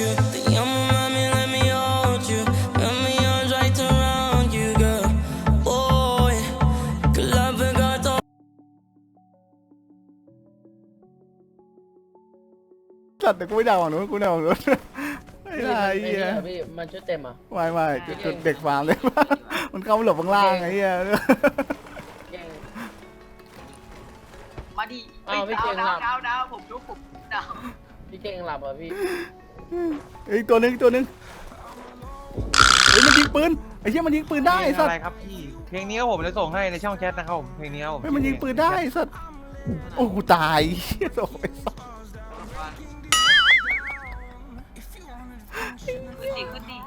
you. The young mommy, let me hold you. Got my arms right around you, girl. Boy, cause I forgot all. สัตว์แต่กูไม่ด่าฝั่งนู้นกูด่าฝั่งนู้นไม่ได้ไอ้เหี้ยพี่มันชุดเต็มอะไม่ไม่จุดจุดเด็กฟาร์มเลยมันเข้ามาหลบข้างล่างไอ้เหี้ยแย่งมาดิอ้าวไม่เก่งดาวหรอกดาวดาวผมรู้ผมดาวพี่เก่งหลับอะพี่ เฮ้ยตัวหนึงตัวหนึงเฮ้ยมันยิงปืนไอ้เหี้ยมันยิงปืนได้เพลงสัตอะไรว์ครับพี่ เพลงนี้ก็ผมจะส่งให้ในช่องแชทนะครับผม เพลงนี้ครับผมเฮ้ยมันยิงปืนได้สัตว์โอ้กูตายเหี้ยโอ้ยสัตว์ขึ้นดิขึ้นดิ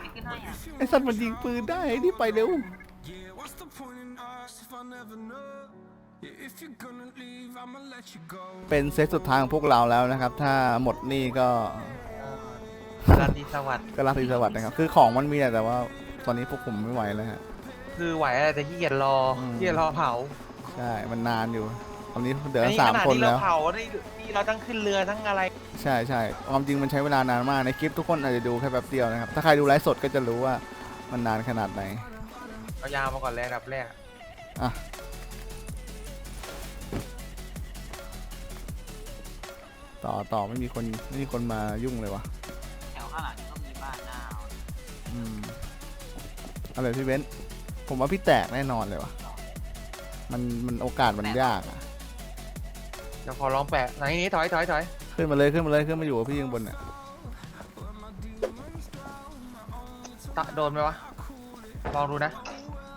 ไม่ขึ้นให้อะไอ้สัตว์มันยิงปืนได้ไอ้นี่ไปเร็ว What's the point in us if I never know? Yeah, if you're gonna leave, I'ma let you go. เป็นเซตสุดท้ายของพวกเราแล้วนะครับ ถ้าหมดนี่ก็ราตรีสวัสดิ์ก็ราตรีสวัสดิ์นะครับ คือของมันมีแหละแต่ว่าตอนนี้พวกผมไม่ไหวแล้วฮะ คือไหวอะไรแต่ขี้เกียจรออืม ขี้เกียจรอเผาใช่ มันนานอยู่ ตอนนี้เดืออันนี้สาขมนาดคนที่เราแล้ว เผานี่นี่เราต้องขึ้นเรือทั้งอะไรใช่ใช่ความจริงมันใช้เวลานานมาก ในคลิปทุกคนอาจจะดูแค่แป๊บเดียวนะครับ ถ้าใครดูไลฟ์สดก็จะรู้ว่ามันนานขนาดไหน เอายาวมาก่อนเลยอันดับแรกอะ ต่อต่อไม่มีคนไม่มีคนมายุ่งเลยวะแถวข้างหลังก็มีบ้านหน้าอืมอะไรพี่เบนซ์ผมว่าพี่แตกแน่นอนเลยวะมันมันโอกาสมันยากอะเดี๋ยวขอลองแปะไหนนี้ถอยถอยถอยขึ้นมาเลยขึ้นมาเลยขึ้นมาอยู่กับพี่ข้างบนเนี่ยตะโดนไหมวะ ลองดูนะ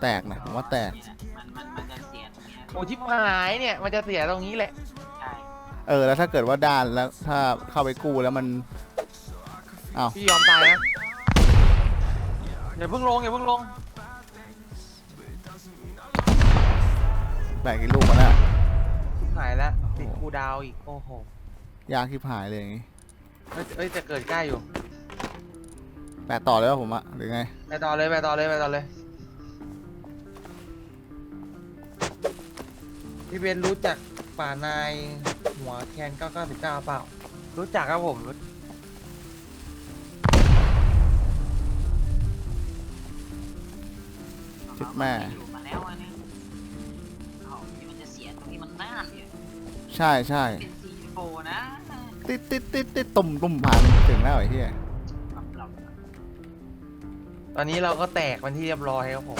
แตกนะผมว่าแตกนี่แหละมันมันมันจะเสียตรงเนี้ย โอ้ชิบหายเนี่ย มันจะเสียตรงนี้แหละใช่ เออ แล้วถ้าเกิดว่าด้านแล้วถ้าเข้าไปกู้แล้วมันอ้าวพี่ยอมตายนะอย่าเพิ่งลงอย่าเพิ่งลงแตกกี่ลูกวะน่ะหายแล้วติดกูดาวอีก โอ้โหยากที่หายเลยอย่างงี้เอ้ยเอ้ยจะเกิดใกล้อยู่แปะต่อเลยว่าผมอะหรือไง ไปต่อเลยไปต่อเลยไปต่อเลยพี่เบนรู้จัก ป่านายหัวแคน999เปล่า รู้จักครับผมรู้จิตแม่ อยู่มาแล้วอันนี้เอาที่มันจะเสียตรงนี้มันน่านเนี่ยใช่ใช่เป็นซีโฟนะติดติดติดติดตุ่มตุ่มผ่านถึงแล้วไอ้เหี้ยปรับเราตอนนี้เราก็แตกเป็นที่เรียบร้อยครับผม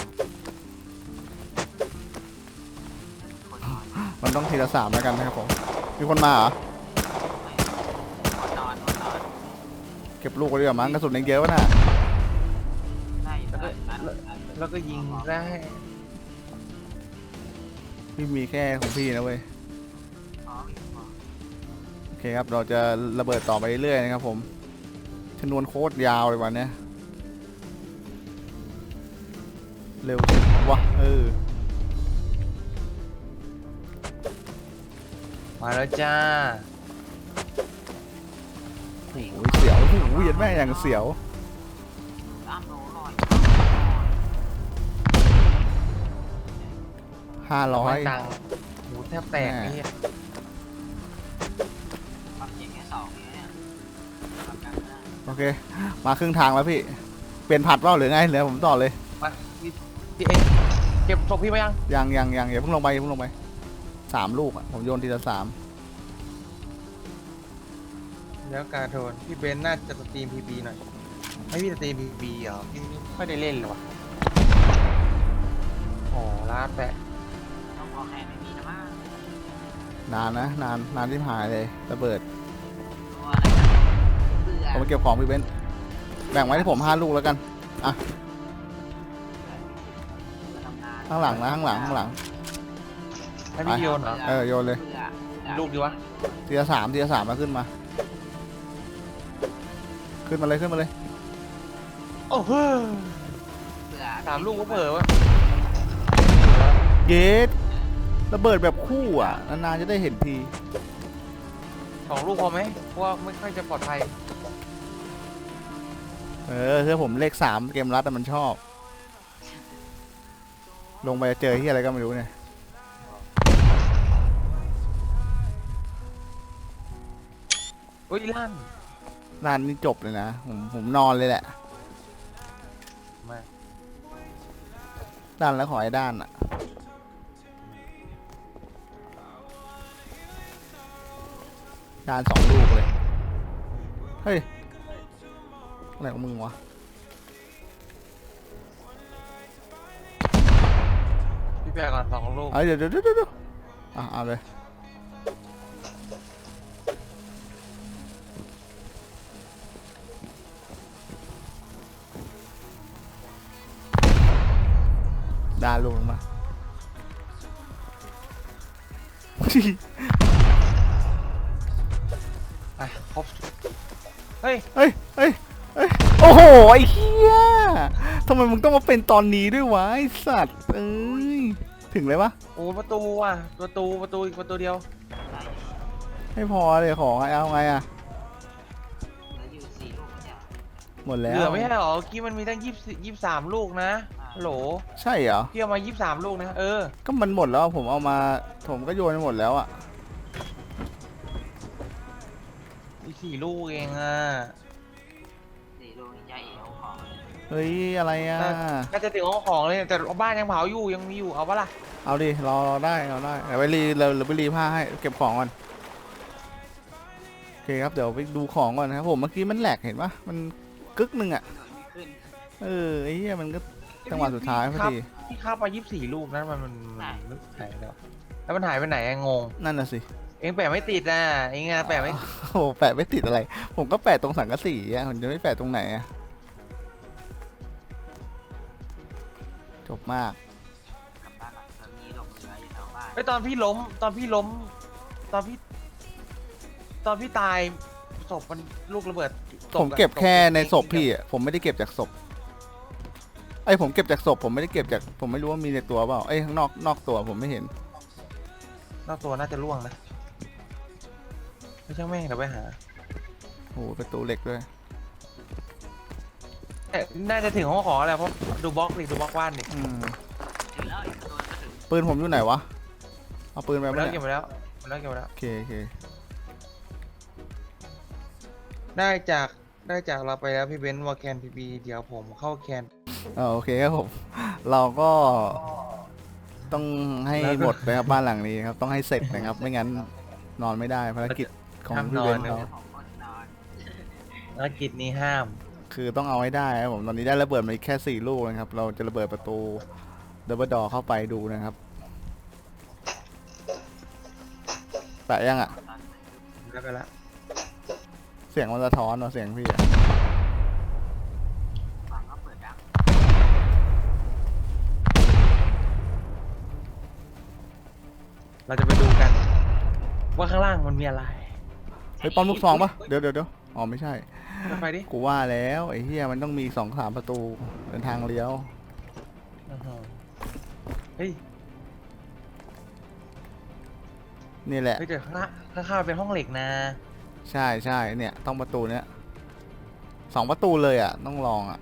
มันต้องทีละสามแล้วกันนะครับผม มีคนมาเหรอคนนอนคนนอนเก็บลูกไว้ดีกว่ามั้งกระสุนยังเยอะวะน่ะได้ได้ได้ได้แล้วก็ยิงได้พี่มีแค่ของพี่นะเว้ยอ๋อมีคนนอนโอเคครับ เราจะระเบิดต่อไปเรื่อยๆนะครับผมชนวนโคตรยาวเลยวันเนี้ยเร็วจังวะเออ มาแล้วจ้าโอ้ยเสียวโอ้โหเหี้ยันแม่อย่างเสียวตามโลลอยห้าร้อยตังค์หูแทบแตกแม่ไอ้เหี้ยปรับเสียงแค่สองเนี่ยปรับกันได้โอเค มาครึ่งทางแล้วพี่ เปลี่ยนผัดเปล่าหรือไงเหลือผมต่อเลย มาพี่พี่เองเก็บศพพี่ไปยัง ยังยังยังอย่าเพิ่งลงไปอย่าเพิ่งลงไป สามลูกอะ ผมโยนทีละสามแล้วการโทนพี่เบนน่าจะสตรีมพีบีหน่อยให้พี่สตรีมพีบีเหรอพี่ไม่ได้เล่นเลยวะโอ้ลาดแปะต้องขอแค่ไม่มีนะมั้งนานนะ นานนานที่หายเลยระเบิด ตัวอะไรกันเบื่อผมไปเก็บของพี่เบนซ์แบ่งไว้ให้ผมห้าลูกแล้วกันทำงานข้างหลังนะข้างหลังข้างหลัง ให้พี่โยนเหรอ เออโยนเลยบื่อลูกดีวะ ทีละสามทีละสามแล้วขึ้นมา ขึ้นมาเลยขึ้นมาเลย โอ้โหเบื่อสามลูกก็เผลอวะเยสระเบิดแบบคู่อะ นานๆจะได้เห็นที สองลูกพอไหมเพราะว่าไม่ค่อยจะปลอดภัย เออคือผมเลขสามเกมรัดแต่มันชอบ ลงไปเจอที่อะไรก็ไม่รู้เนี่ย อุ้ยลั่นด่านนี้จบเลยนะ ผมผมนอนเลยแหละ มาด้านแล้วขอให้ด้านอะด้านสองลูกเลย เฮ้ย อะไรของมึงวะ พี่แปะก่อนสองลูก เอาเดี๋ยวเดี๋ยวเดี๋ยวเดี๋ยวอะเอาเลย อะครบเฮ้ย เฮ้ยเฮ้ยเฮ้ยโอ้โห ไอ้เหี้ยทำไมมึงต้องมาเป็นตอนนี้ด้วยวะไอ้สัตว์ เอ้ย ถึงเลยปะโอ้ประตูอะประตูประตูอีกประตูเดียว ไม่พอเลยของอะเอาไงอะเหลืออยู่สี่ลูกเนี่ยหมดแล้วเหลือไม่ใช่เหรอเมื่อกี้มันมีตั้งยี่สิบยี่สิบสามลูกนะฮัล โหลใช่เหรอพี่เอามายี่สิบสามลูกนะ เออ ก็มันหมดแล้วผมเอามา ผมก็โยนไปหมดแล้วอะอีกสี่ลูกเองอะ สี่ลูกนี่ใจเอ๋วของเลยเฮ้ย อะไรอะน่าจะถึงห้องของเลยแต่บ้านยังเผาอยู่ยังมีอยู่เอาปะล่ะ เอาดิรอรอได้รอได้เดี๋ยวไปรีเราเราไปรีผ้าให้เก็บของก่อน โอเคครับเดี๋ยวไปดูของก่อนนะครับผมเมื่อกี้มันแหลกเห็นปะมันกึกหนึ่งอะโดดไม่ขึ้นเออไอ้เหี้ยมันก็ จังหวะสุดท้ายพอดีพี่ข้ามายี่สิบสี่ลูกนะมันมันมันมันหายไปแล้วแล้วมันหายไปไหนอะงง นั่นน่ะสิเองแปะไม่ติดอะเองอะแปะไม่โอ้โหแปะไม่ติดอะไร ผมก็แปะตรงสังกะสีอะผมจะไม่แปะตรงไหนอะจบมากกลับบ้านหลังเธอมีหลงเหลืออยู่แถวบ้านไอยตอนพี่ล้ม ตอนพี่ล้ม ตอนพี่ ตอนพี่ตายศพมันลูกระเบิดตผมอะเก็บตแค่ในศพเองพี่อะผมไม่ได้เก็บจากศพไอ้ยผมเก็บจากศพผมไม่ได้เก็บจากผมไม่รู้ว่ามีในตัวเปล่าเอ้ยข้างนอกนอกตัวผมไม่เห็น นอกตัวน่าจะล่วงนะไม่ใช่แม่งเดี๋ยวไปหาโอ้โหประตูเหล็กด้วยเอ๊ะน่าจะถึงห้องของแล้วเพราะดูบล็อกดิดูบล็อกว่านดิอืมถึงแล้วอีกตัวจะถึงปืนผมอยู่ไหนวะเอาปืนไปเก็บไหมแล้วเก็บเนี่ยไปแล้วเก็บแล้วเก็บไปแล้ว โอเคโอเคได้จากได้จากเราไปแล้วพี่เบนซ์วอลแคนพีบีเดี๋ยวผมเข้าแคนเออโอเคครับผมเราก็ต้องให้หมดเลยครับบ้านหลังนี้ครับ ต้องให้เสร็จนะครับ ไม่งั้นนอนไม่ได้ภารกิจของพี่เบนซ์เขาของคนนอนภารกิจนี้ห้าม คือต้องเอาให้ได้ครับผมตอนนี้ได้ระเบิดมาอีกแค่สี่ลูกนะครับ เราจะระเบิดประตูดับเบิลดอเข้าไปดูนะครับแปะยังอะแล้วไปละ เสียงมันสะท้อนเนาะเสียงพี่อะ ฟังก็เปิดดัง เราจะไปดูกัน ว่าข้างล่างมันมีอะไรเฮ้ยป้อมลูกซองปะเดี๋ยวเดี๋ยวเดี๋ยวอ๋อไม่ใช่ ไปดิกูว่าแล้วไอ้เฮียมันต้องมีสองสามประตูเดินทางเลี้ยวอื้อหือเฮ้ยนี่แหละ เฮ้ยแต่ข้างล่างข้างๆเป็นห้องเหล็กนะ ใช่ใช่เนี่ยต้องประตูเนี้ยสองประตูเลยอะ ต้องลองอะ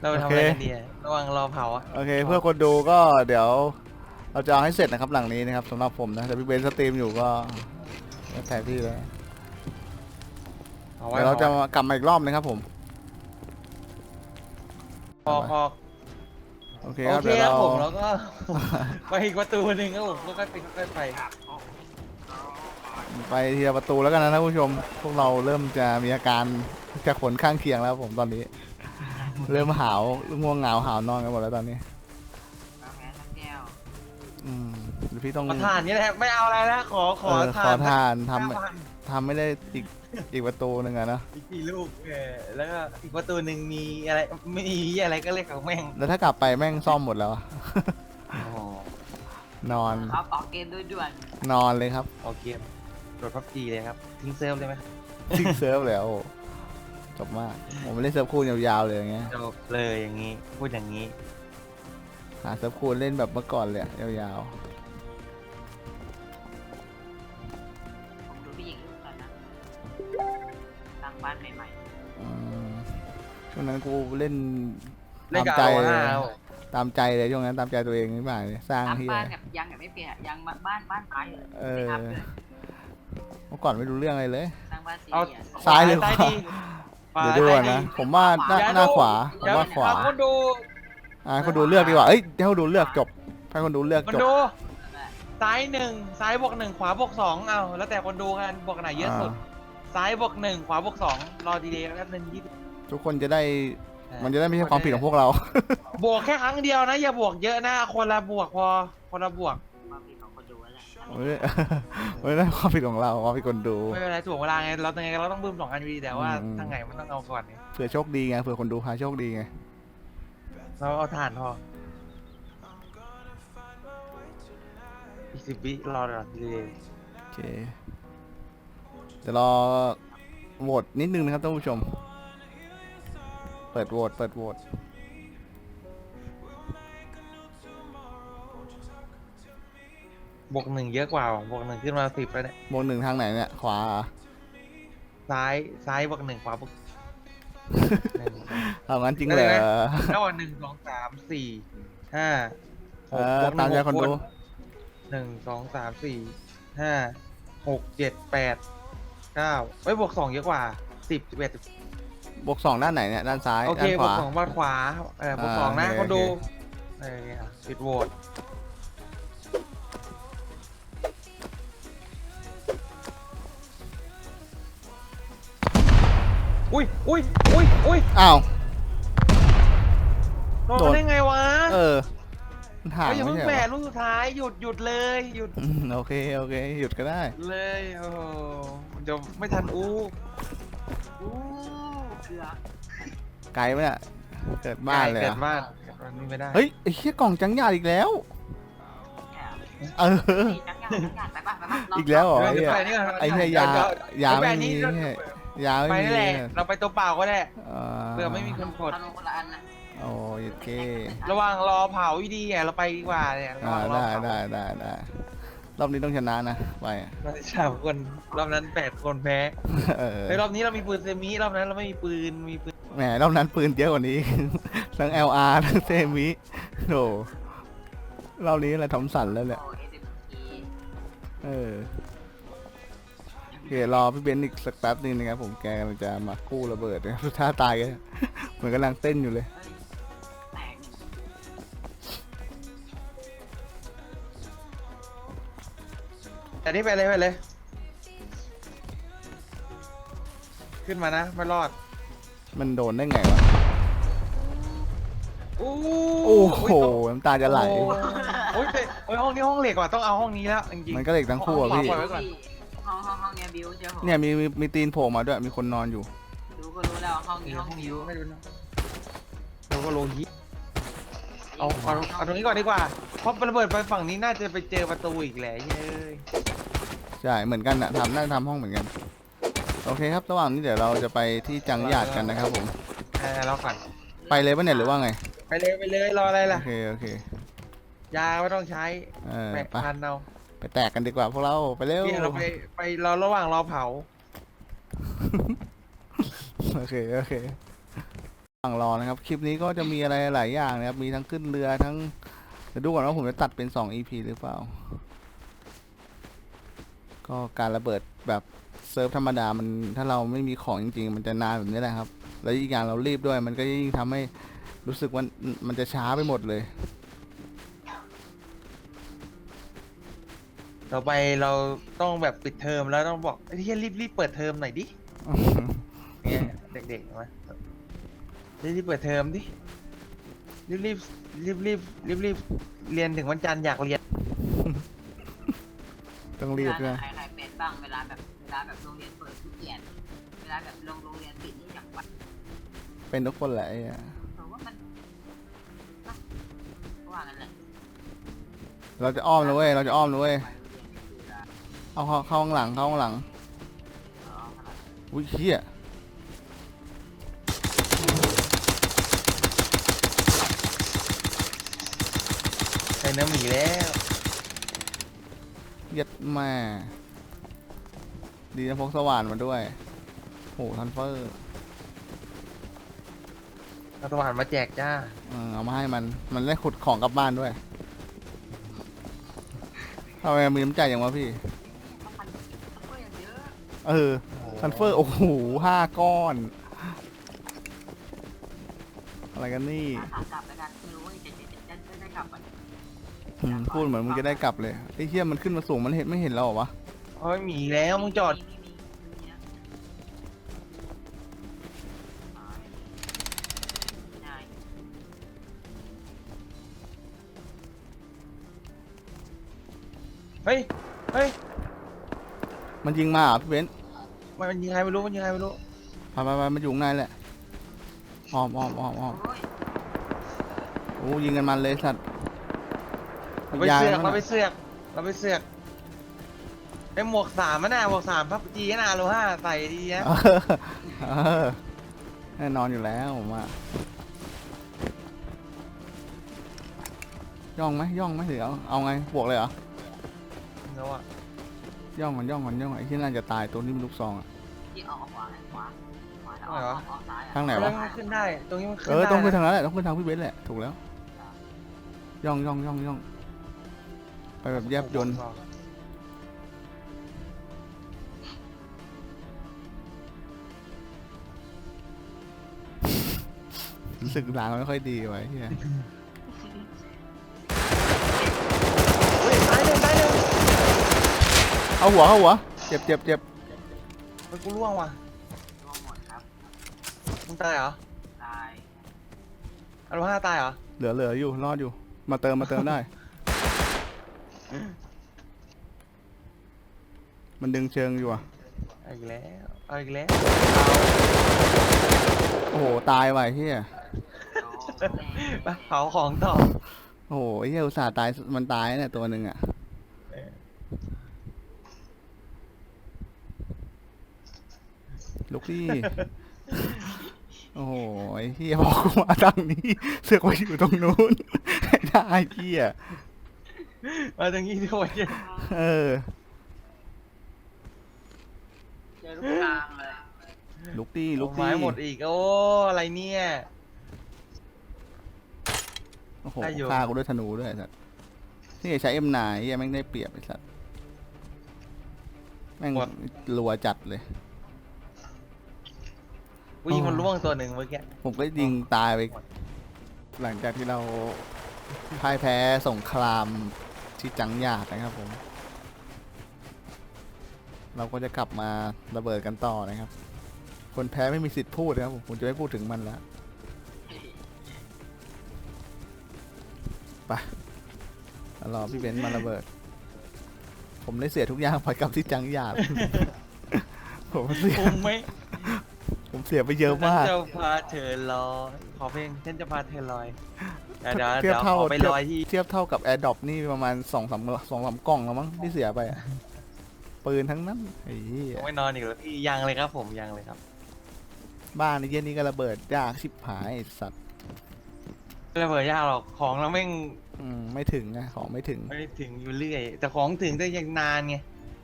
เราไปทำอะไรกันดีอะระหวังรอเผาอะโอเค เพื่อคนดูก็เดี๋ยว เราจะเอาให้เสร็จนะครับหลังนี้นะครับสำหรับผมนะแต่พี่เบนสตรีมอยู่ก็แล้วแต่พี่แล้วเอาไว้เดี๋ยวเราจะอมากลับมาอีกรอบนะครับผมอกออกโอเคโอครับเคเดี๋ยวครับเราผมแล้วก็ ไปอีกประตูหนึ่งครับผมก็ค่อยไปค่อยไปไปทีละประตูแล้วกันนะท่านผู้ชม พวกเราเริ่มจะมีอาการจะขนข้างเคียงแล้วผมตอนนี้ เริ่มหาวง่วงเหงาหาวนอนกันหมดแล้วตอนนี้กาแฟสักแก้วอืมเดี๋ยวพี่ต้องขอทานนี่แหละไม่เอาอะไรแล้วขอขอเออทาขอนทานทห้พันำทำไม่ได้อีกอีกประตูหนึ่งอะนะ อีกกี่ลูกเออแล้วก็อีกประตูหนึ่งมีอะไรไม่มีอะไรก็เรียกของแม่งแล้วถ้ากลับไปแม่งซ่อมหมดแล้วอะนอนครับออกเกมด้วยด่วนนอนเลยครับ โอเคโดดพับจีเลยครับทิ้งเซิร์ฟเลยไหมทิ้งเซิร์ฟแล้ว จบมาก ผมไม่เล่นเซิร์ฟคูณยาวๆเลยอย่างเงี้ยจบเลยอย่างนี้ พูดอย่างนี้ หาเซิร์ฟคูณเล่นแบบเมื่อก่อนเลยอะยาวผมดูพี่หญิงลูกก่อนนะตั้งบ้านใหม่ๆอืมช่วงนั้นกูเล่นเล่นกับตามใจเอาเลยห้าตามใจเลยช่วงนั้นตามใจตัวเองนี่บ้างสร้างตามที่บ้านแบบยังแบบไม่เปลี่ยนยังบ้านบ้านบ้านตายเลยเอไม่อทำเลยเมื่อก่อนไม่รู้เรื่องอะไรเลย สร้างบ้านสี่เอาเหลี่ยมซ้ายหรือขวา ซ้ดีขวา เดี๋ยวดูก่อนซ้านะดีผมว่าหน้าหน้าขวาผมเดี๋ยวว่าขวาเอคนดูอ่าให้คนดูเลือกดีกว่าเอ้ยให้คนดูเลือกจบให้คนดูเลือกคนจบดูซ้ายหนึ่งซ้ายบวกหนึ่งขวาบวกสองเอาแล้วแต่คนดูกันบวกไหนเยอะสุด ซ้ายบวกหนึ่งขวาบวกสองรอดีเดย์แป๊บนึงยี่สิบทุกคนจะได้มันจะได้ไม่ใช่ความผิดของพวกเรา บวกแค่ครั้งเดียวนะ อย่าบวกเยอะนะคนละบวกพอคนละบวก ความผิดของคนดูแล้วแหละไม่ได้ ไม่ได้ความผิดของเราความผิดคนดู ไม่เป็นไรถ่วงเวลาไง เรายังไงเราต้องบึ้มสองอันอยู่ดีแต่ว่าอืม ทางไหนมันต้องเอาก่อนไงเผื่อโชคดีไงเผื่อคนดูพาโชคดีไงเราเอาถ่านพออีกสิบวิรอเดี๋ยวดีเดย์โอเคเดี๋ยวรอโหวตนิดนึงนะครับท่านผู้ชม เปิดโหวตเปิดโหวต บวกหนึ่งเยอะกว่าบวกหนึ่งขึ้นมาสิบแล้วเนี่ยโหวตหนึ่งทางไหนเนี่ย ขวาเหรอซ้ายซ้ายบวกหนึ่งขวาบวกหนึ่ง เอางั้นจริงเหรอแล้ววันหนึ่งสองสามสี่ห้าหเอกบอวกหตามนึ่งใจคนดู หนึ่งสองสามสี่ห้าหกเจ็ดแปดเก้าเอ้ยบวกสองเยอะกว่าสิบสิบเอ็ดบวกสองด้านไหนเนี่ย ด้านซ้าย โอเคด้านขบวกวา สองบ้านขวาเออบวกอ่าสองนะโอเคคนดูโอเค เอออะปิดโหวต อุ้ยอุ้ยอุ้ยอุ้ยอ้าว โดนโดนมาได้ไงวะเออมันห่างเฮ้ยอย่าไม่เพิ่งใช่แปเหรดอลูกสุดท้ายหยุดหยุดเลยหยุดอืมโอเคโอเคหยุดก็ได้ เลยโอ้โหมันจะไม่ทันอู้อู้เกลือไกลไหมเนี่ยเกิดบ้านเลยเกิอะดบ้านเกิดบ้านนี่ไม่ได้เฮ้ยไอ้เหี้ยกล่องจังหยาดอีกแล้ว เออนี่จักรยานจักรยานไปป่ะไปป่ะเราอีกแล้วเหรอเดี๋ยวไอ้เดี๋ยวเหี้ยไปนี่ก่อนไอ้เหี้ยยาเดี๋วยาเดี๋วไม่ปมีนี่เนี่ย ยาไปไม่มีนี่แหละเนี่ยเราไปตัวเปล่าก็ได้อ่าเผื่อไม่มีคนกดเอาลงคนละอันนะโอ้ยโอเคระหว่างรอเผาอีดีอะเราไปดีกว่าเนี่ยระหอ่าว่างรอได้เผาได้ได้ได้รอบนี้ต้องชนะนะไปเราจะสามคนรอบนั้นแปดคนแพ้เออเฮ้ยรอบนี้เรามีปืนเซมิรอบนั้นเราไม่มีปืนมีปืนแหมรอบนั้นปืนเยอะกว่านี้ ทั้ง LR ทั้งเซมิโอ้รอบนี้อะไรทอมสันแล้วแหละโอ้เอสเอ็มทีเออโอ เครอพี่เบนซ์อีกสักแป๊บนึงนะครับผมแกกำลังจะมากู้ระเบิดนะครับถ้าตายก็เหมือนกำลังเต้นอยู่เลยแตกหนึ่งแต่นี่ไปเลยไปเลย ขึ้นมานะ ไม่รอดมันโดนได้ไงวะโอ้โอ้โหน้ำตาจะไหล โอ้ยแต่โอ้ยห้องนี้ห้องเหล็กว่ะต้องเอาห้องนี้แล้วจริงๆมันก็เหล็กทั้งคู่อะพี่ ปล่อยไว้ก่อน ห้องห้องห้องเนี้ยบิวเจ้าผมเนี่ยมีมีมีตีนโผล่มาด้วยมีคนนอนอยู่ ดูก็รู้แล้วห้องนี้นี่ห้ห้อองงบินี้วไม่รู้นะเราก็โลยิเอาเอาเอาตรงนี้ก่อนดีกว่าเพราะระเบิดไปฝั่งนี้น่าจะไปเจอประตูอีกแหละเย้ยใช่เหมือนกันนะทำน่าจะทำห้องเหมือนกัน โอเคครับระหว่างนี้เดี๋ยวเราจะไปที่จังหยาดกันนะครับผม เออเราก่อนไปเลยปะเนี่ยหรือว่าไง ไปเลยไปเลยรออะไรโอล่ะเคโอเคยาไม่ต้องใช้เออแปะไปพันเอา ไปแตกกันดีกว่าพวกเราไปเร็วพี่เราไปไปรอระหว่างรอเผา โอเคโอเคระหว่างรอนะครับ คลิปนี้ก็จะมีอะไรหลายอย่างนะครับ มีทั้งขึ้นเรือทั้งเดี๋ยวดูก่อนว่าผมจะตัดเป็น 2 EP หรือเปล่า ก็การระเบิดแบบเซิร์ฟธรรมดามันถ้าเราไม่มีของจริง ๆ มันจะนานแบบนี้แหละครับ แล้วอีกอย่างเรารีบด้วย มันก็ยิ่งทำให้รู้สึกว่ามันจะช้าไปหมดเลย ต่อไปเราต้องแบบปิดเทอมแล้วต้องบอกไอ้ที่รีบรีบเปิดเทอมหน่อยดิเนี่ยเด็กๆมารีบรีบเปิดเทอมดิรีบรีบรีบรีบรีบรีบเรียนถึงวันจันทร์อยากเรียนต้องรีบเวด้วลายใครใครเป็นบ้างเวลาแบบเวลาแบบโรงเรียนเปิดทุกเกียนเวลาแบบโรงโรงเรียนปิดนี่อย่างวัดเป็นทุกคนแหละไอ้เหี้ยเพราะว่ามันนะเพราะว่างั้นแหละเราจะอ้อมนะเว้ยเราจะอ้อมนะเว้ย เอาเข้าเข้าข้างหลังเข้าข้างหลังเออขนาดอุ้ยเฮียใช้เนื้อหมีแล้วเย็ดแม่ดีนะพกสว่านมาด้วยโหทันเฟอร์เอาสว่านมาแจกจ้าเออเอามาให้มันมันได้ขุดของกลับบ้านด้วยทำไมมีน้ำใจอย่างวะพี่ เออซันเฟอร์ โอ้โหห้าก้อน อะไรกันนี่หาทางกลับแล้วกันไม่รู้ว่าจะจะจะจะได้กลับอะอืมพูดเหมือนมึงจะได้กลับเลยไอ้เหี้ยมันขึ้นมาสูงมันเห็นไม่เห็นเราเหรอวะ เฮ้ยหมีแล้วมึงจอดมีมีมีมีนะอ่าไม่ได้เฮ้ยเฮ้ยมันยิงมาเหรอพี่เบนซ์ มันยิงใครไม่รู้มันยิงใครไม่รู้ไปไปไปมันอยู่ข้างในแหละอ้อมอ้อมอ้อมอ้อมโอ้ยโอ้ยิงกันมันเลยสัตว์เราไปยางเสือกนั่นเราไปน่ะเสือกเราไปเสือกไอ้หมวกสามมันน่ะหมวกสามพับจีน่ะโลห้าใส่ดีนะเออเออแน่นอนอยู่แล้วผมว่าย่องไหมย่องไหมหรือเอาเอาไงบวกเลยเหรอเนาะอะ ย่องมันย่องมันย่องไอ้ที่น่าจะตายตัวนี้มันลูกซองอะที่ออกขวาขวาขวาแล้วออกออกออกซ้ายอะทางไหนเอวะอมันขึ้นได้ ตรงนี้มันขึ้นเออได้ต้องขึ้นนะทางนั้นแหละต้องขึ้นทางพี่เบนซ์แหละถูกแล้ว ย่องย่องย่องย่องไปแบบแยบยนต์รู้สึกลางไม่ค่อยดีไว้เฮีย เอาหัวเอาหัว เจ็บเจ็บเจ็บเฮ้ยกูร่วงว่ะรวมหมดครับมึงตายเหรอตายอโลห้าตายเหรอเหลือเหลืออยู่รอดอยู่ มาเติมมาเติมได้ มันดึงเชิงอยู่อะเอาอีกแล้วเอาอีกแล้วโอ้โหตายว่ะไอ้เฮียโอ้ไปเผาของต่อ โอ้โหไอ้เฮียอุตส่าห์ตายมันตายเนี่ยตัวหนึ่งอะ เออ ลุกดิโอ้โหไอ้เฮียบอกกูมาทางนี้ เสือกไปอยู่ตรงนู้นไอ้ได้าเฮียมาตรงนี้ด้วยเออ เจอลูกกลางเลยลุกดิลุลูกกดิไม้หมดอีก โอ้อะไรเนี่ย โอ้โหได้อยู่ ฆ่ากูด้วยธนูด้วยไอ้สัสนี่ใช้เอ็มนายเฮียแม่งได้เปรียบไอ้สัสแม่งรัวจัดเลย กูยิงคนล่วงตัวหนึ่งเมื่อกี้ ผมก็ยิงตายไป หลังจากที่เราพ่ายแพ้สงครามที่จังหยาดนะครับผม เราก็จะกลับมาระเบิดกันต่อนะครับ คนแพ้ไม่มีสิทธิ์พูดนะครับผมผมจะไม่พูดถึงมันแล้วไปแล้วรอพี่เบนซ์มาระเบิด ผมได้เสียทุกอย่างไปกับที่จังหยาด ผมเสียคุ้มไหมผม เสียไปเยอะมากฉันจะพาเธอลอยขอเพลงฉันจะพาเธอลอยเดี๋ยวเดี๋ยวเทีเดี๋ยบยวเท่าขอไปเทียบลอยที่เทียบเท่ากับแอร์ดอปนี่ประมาณสองสามสองสามกล่องแล้วมั้งที่เสียไปอะปืนทั้งนั้นไอ้เหี้ยไม่นอนอีกแล้วพี่ยังเลยครับผมยังเลยครับ บ้านในเย็นนี้ก็ระเบิดยากชิบหายไอ้สัตว์ไม่ระเบิดยากหรอกของเราแม่งอืมไม่ถึงนะของไม่ถึง ไม่ถึงอยู่เรื่อย แต่ของถึงได้ยังนานไง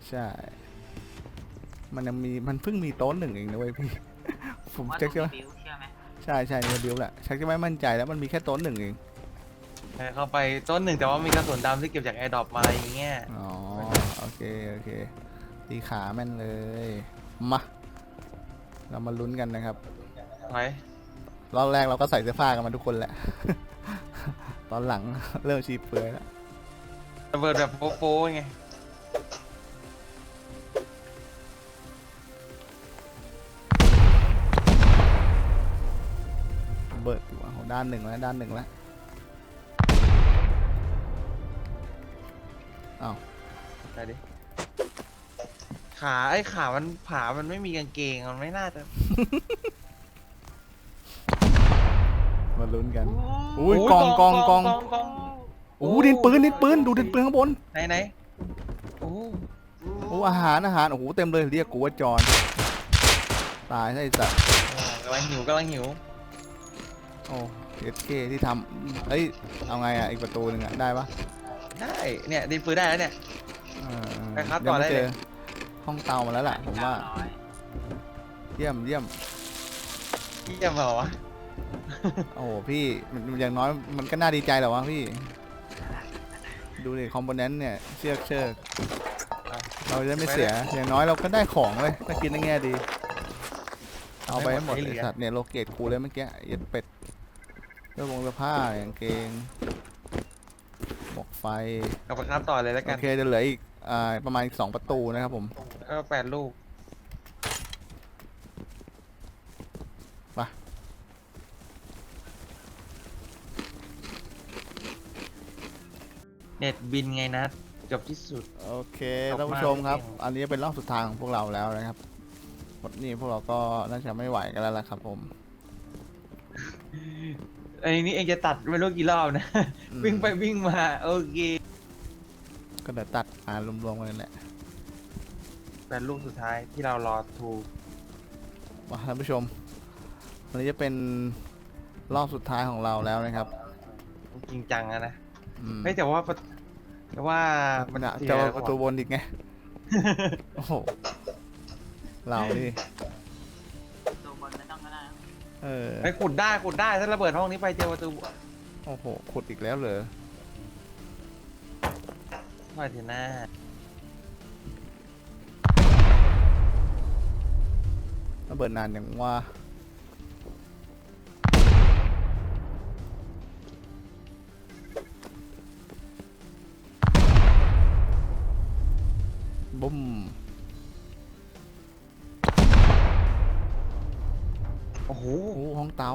ใช่ มันยังมีมันเพิ่งมีโต๊ะหนึ่งเองนะเว้ยพี่ ผมว่าชักต้จะองมีบิวเชื่อไหมใช่ใช่เนี่ยดิวแหละชักจะไม่มั่นใจแล้วมันมีแค่โต๊ะหนึ่งเองแต่เข้าไปต้นหนึ่งแต่ว่ามีกระสุนดำที่เก็บจากแอร์ดรอปมาอะไรอย่างเงี้ยอ๋อโอเคโอเคตีขาแม่นเลยมาเรามาลุ้นกันนะครับไว้รอบแรกเราก็ใส่เสื้อผ้ากันมาทุกคนแหละ ตอนหลัง เริ่มชีเปลือยแล้วระเบิดแบบโป๊ะๆไง เบิดอยู่อะโหด้านหนึ่งแล้วด้านหนึ่งแล้วอ้าวไปดิ ขาไอ้ขามันผามันไม่มีกางเกง มันไม่น่าจะ มาลุ้นกัน อุ้ยกองกองกองกองโอ้ดินปืนดินปืนดูดินปืนข้างบนไหนไหนโอ้โอ้อาหารอาหารโอ้โหเต็มเลยเรียกกูว่าจอนตายไอ้สัตว์กำลังหิวกำลังหิว โอ้เอสเคที่ทำเอ้ย เอาไงอะ อีกประตูหนึ่งอะ ได้ปะได้เนี่ยดินปืนได้แล้วเนี่ย เออไปครับดี๋ยวต่อได้ม่จเลยห้องเตามาแล้วล่ะ ผมว่าเก้ร้อยเยี่ยม เยี่ยมพี่จะบอกว่าโอ้โหพี่มันมันอย่างน้อยมันก็น่าดีใจแหละวะพี่ ดูดิคอมโพเนนต์เนี่ยเชือกเชือกอะเราจะไม่เสีย อย่างน้อยเราก็ได้ของเลยถ้าคิดในแง่ดี เอาไปให้หมดให้ไอเหลือสัตว์เนี่ยโลเกตกูเลยเมื่อกี้เย็ดเป็ดเสื้อวงเสื้อผ้ากางเกงหมวกไฟกลับไปครับต่อเลยแล้วโอกันเคจะเหลืออีกอ่าประมาณอีกสองประตูนะครับผมก็แปดลูกไป เน็ตบินไงนะจบที่สุด โอเคขอบท่านมากผู้ชมครับจริงอันนี้เป็นรอบสุดท้ายของพวกเราแล้วนะครับหมดนี้พวกเราก็น่าจะไม่ไหวกันแล้วล่ะครับผมไอ้นี่เองจะตัดไม่รู้กี่รอบนะ อืม วิ่งไปวิ่งมาโอเคก็เดี๋ยวตัดอ่านรวมๆกันนั่นแหละแปดลูกสุดท้ายที่เรารอทูมาท่านผู้ชม วันนี้จะเป็นรอบสุดท้ายของเราแล้วนะครับจริงจังอะนะอืมเฮ้ยแต่ว่าประแต่ว่ามันจะเสียจะแล้วประตูบนอีกไง โอ้โหเรานี่ เออไอ้ยขุดได้ขุดได้ถ้าระเบิดห้องนี้ไปเจอประตูโอ้โห ขุดอีกแล้วเหรอ มาทีหน้าระเบิดนานอย่างว่า บุ้ม เตา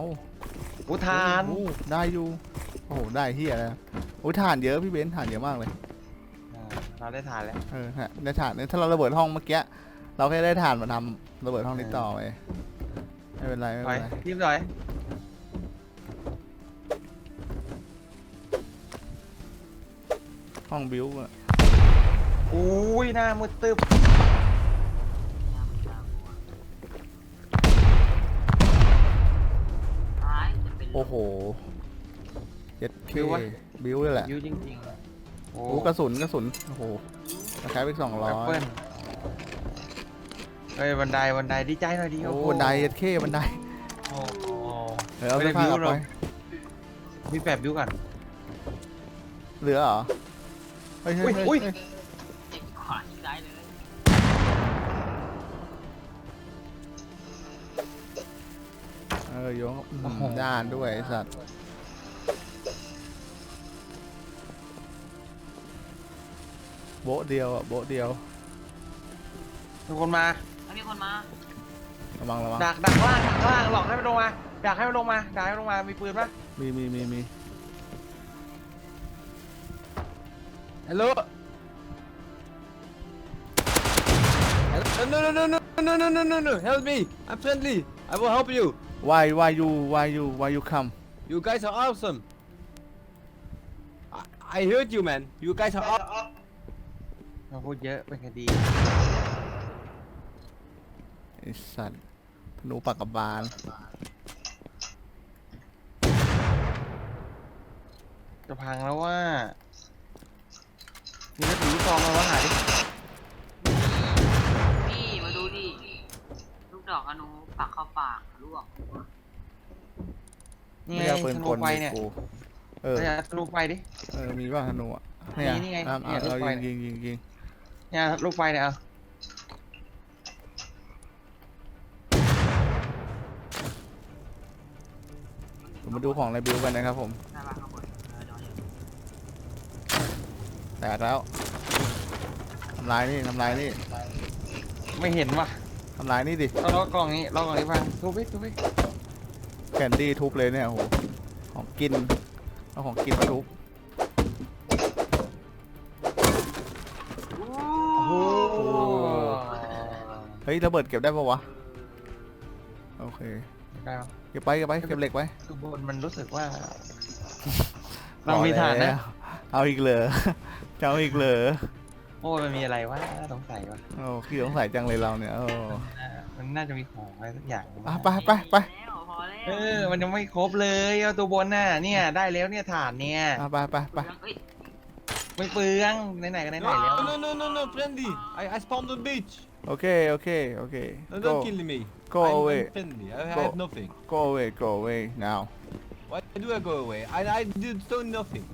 อุทานโอ้ได้อยู่ โอ้โห ได้เฮียแล้วโอ้ยถ่านเยอะพี่เบนซ์ถ่านเยอะมากเลยอ่าเราได้ทานแล้ว เออฮะได้ถ่านเนี่ยถ้าเราระเบิดห้องเมื่อกี้ เราแค่ได้ถ่านมาทำระเบิดห้องนี้ต่อไปไม่เป็นไรไม่ถอเป็ยนไรรีบหน่อยห้องบิวอะอุ้ยหน้ามืดตึ๊บ อ้โหเจ็ดเคบิววะ บิวเลยแหละ ยิ้วจริงๆโอ้โอ้กระสุนกระสุน โอ้โหราคาไปสองร้อแอปเปิ้ยลเฮ้ยบันไดบันไดดีใจหน่อยดิโอ้โหบันไดเจ็ดเคบันไดโอ้โห เดี๋ยวเอาไม่เสื้ได้อผ้ากลับบิ้วหรไปอก มีแปดบิ้วก่อน เหลือเหรอเฮ้ยเฮ้ยอุ๊ยเฮ้ย โยงอื้อหือด้านด้วยไอ้สัตว์โบ๊ะเดียวอะโบ๊ะเดียวมีคนมาแล้วมีคนมาระวังระวังดักดักล่างดักล่างหลอกให้มันลงมาดักให้มันลงมาดักให้มันลงมามีปืนปะมีมีมีมีฮัลโหล No, no, no, no, no, no, no, no, no, help me. I'm friendly. I will help you. Why why you why you why you come You guys are awesome. I, I heard you, man. You guys are awesome. มาพูดเยอะเป็นคดีไอ้สัตว์ธนูปากกาบาลจะพังแล้วว่ามีกระสุนลูกซองมาวะหาดิพี่มาดูดิลูกดอกอนุ ปักเข้าปากลวกนี่ไม่ไงเอาปืนธกนูลไฟดิเนี่ยกูเออ เนี่ยธนูไฟดิ เออ มีว่าธนูอะนี่นี่ไงอะเนี่ยอะลูกเราไฟ ยิงยิงยิงยิงเนี่ยลูกไฟเนี่ยเอาผมมาดูของในบิวกันนะครับผม หน้าบ้านข้างบนเออเดี๋ยวเดี๋ยวแตกแล้วทำลายนี่ทำลายนี่ไม่เห็นว่ะ ทำลายนี่ดิเราล็อกกล่องนี้ล็อกกล่องนี้พังทุบไปทุบไปแคนดี้ทุบเลยเนี่ยโอ้โหของกินเอาของกินมาทุบโอ้โหเฮ้ยระเบิดเก็บได้ปะวะโอเคได้ปะเก็บไปเก็บไปเก็บเหล็กไว้คือบนมันรู้สึกว่า เรามีฐานพอแล้นะวเอาอีกเหรอจะเอาอีกเหรอ โอ้ยมันมีอะไรวะสงสัยว่ะโอ้ขี้สงสัยจังเลยเราเนี่ยโอ้อ่ามันน่าจะมีของอะไรสักอย่างอะไปไปไปแล้วพอแล้วเออ มันยังไม่ครบเลยเอาตัวบนน่ะเนี่ย ได้แล้วเนี่ยฐานเนี่ยอะไปไปไปเฮ้ยไปไม่เปลืองไหนๆก็ไหนๆแล้ว No, no, no, no, no, friendly. I, I spawned on beach. โอเคโอเคโอเค No, go don't kill me. go I'm, away. I'm friendly. I, I Go. have nothing. go away go away now Why do I go away? I, I did so nothing.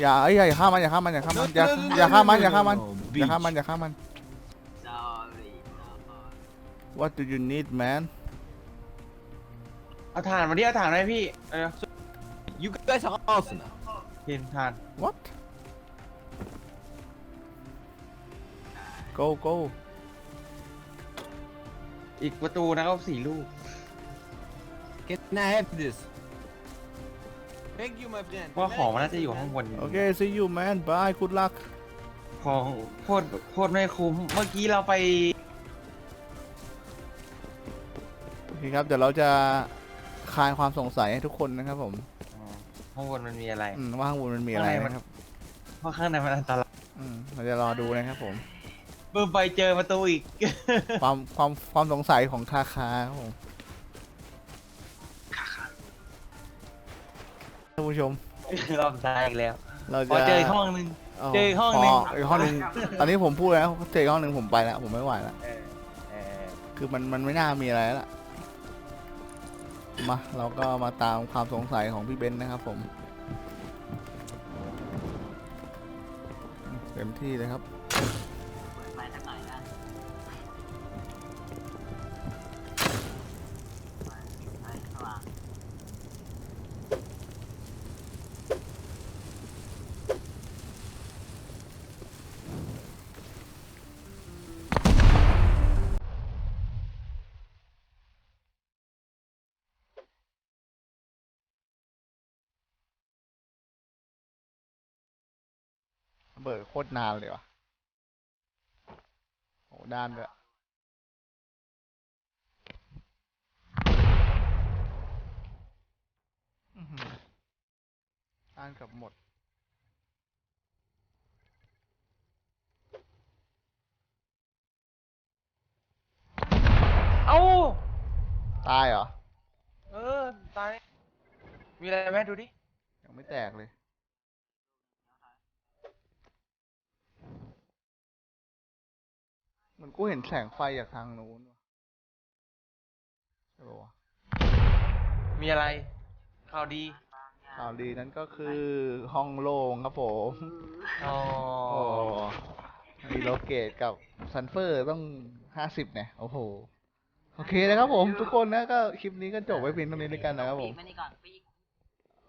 อย่าเอ้ยอย่าฆ่ามันอย่าฆ่ามันอย่าฆ่ามัน No, อย่า no, no, no, อย่าฆ่ามัน no, อย่าฆ่ามัน no, no, อย่าฆ่า beach. มันอย่าฆ่ามัน sorry sorry what do you need man เอาถ่านมาดิเอาถ่านมาให้พี่เออ You guys are awesome. พินถ่าน what go go อีกประตูนะครับสี่ลูก Can I have this? Thank you, my friend. ว่าของมันน่าจะอยู่ข้างบนโอเค see you man bye good luck ของโคตรโคตรไม่คุ้ม เมื่อกี้เราไปโอเคครับ เดี๋ยวเราจะคลายความสงสัยให้ทุกคนนะครับผมอ๋อข้างบนมันมีอะไร อืมว่าข้างบนมันมีอะไรข้างในมันนะครับเพราะข้างในมันอันตรายอืมเราจะรอดูนะครับผม เพิ่มไปเจอประตูอีก ความความความสงสัยของคาคาครับผม ท่านผู้ชม รอบตายอีกแล้วเราพอจะเจออีกห้องนึง เจออีกห้องหนึ่งพอีกห้องหนึ่งตอนนี้ผมพูดแล้วเจออีกห้องหนึ่งผมไปแล้วผมไม่ไหวแล้ว เออเออคือมันมันไม่น่ามีอะไรแล้วล่ะมาเราก็มาตามความสงสัยของพี่เบนซ์นะครับผมเต็มที่เลยครับ เบิดโคตรนานเลยว่ะโอ้ด้านด้วยอื้อหือด้านเกับหมดเอ้า ตายเหรอ เออ ตาย มีอะไรไหมดูดิ ยังไม่แตกเลย เห มันกูเห็นแสงไฟจากทางนู้นว่ะใช่ปะวะมีอะไรข่าวดีข่าวดีนั้นก็คือห้องโล่งครับผมอ๋อโอ้มีโลเกตกับซันเฟอร์ต้องห้าสิบเนี่ยโอ้โห โอเคนะครับผมทุกคนนะก็คลิปนี้ก็จบไว้เพียงเท่านี้ด้วยกันนะครับผมปีกมานี่ก่อนปี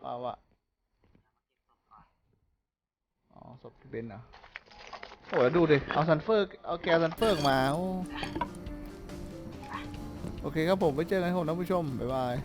กว่าวะอ๋อศพพี่เบนซ์เหรอ โอ้แล้วดูดิ เอาซันเฟอร์ เอาแกซันเฟอร์มาโอ้โอเคครับผม ไปเจอกันครับผมท่านผู้ชม บ๊ายบาย